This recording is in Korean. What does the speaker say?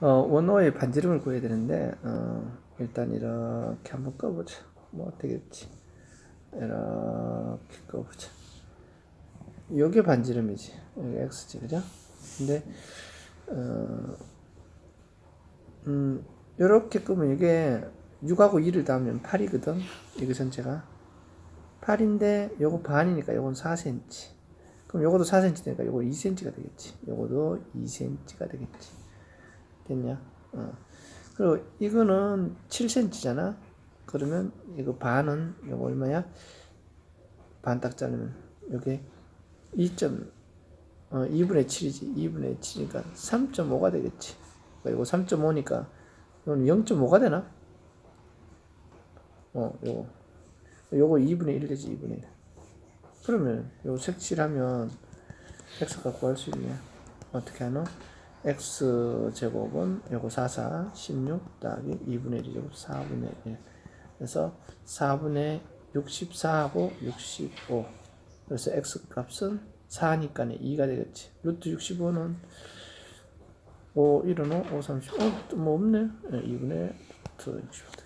어, 원호의 반지름을 구해야 되는데 어, 일단 이렇게 한번 꺼보자. 뭐 되겠지. 이렇게 꺼보자. 요게 반지름이지. 여기 x지, 그죠? 근데 어, 음, 요렇게 끄면 이게 6하고 2를 더하면 8이거든. 이거 전체가 8인데 요거 반이니까 요건 4cm. 그럼 요것도 4cm 되니까 요거 2cm가 되겠지. 요것도 2cm가 되겠지. 됐냐? 어. 그리고 이거는 7cm잖아. 그러면 이거 반은 요거 얼마야? 반 딱 자르면 요게 2. 어, 2분의 7이지. 2분의 7이니까 3.5가 되겠지. 그러니까 이거 3.5니까 이건 0.5가 되나? 어, 요거. 요거 2분의 1 되지, 2분의 1. 그러면 요 색칠하면 x 갖고 할수 있네. 어떻게 하노? x 제곱은 요거 44, 16 더하기 2분의 1이죠. 4분의 1. 그래서 4분의 64하고 65. 그래서 x 값은 4니까 2가 되겠지. 루트 65는 5, 1은 5, 5, 30. 어, 또뭐 없네. 네, 2분의 루트 65.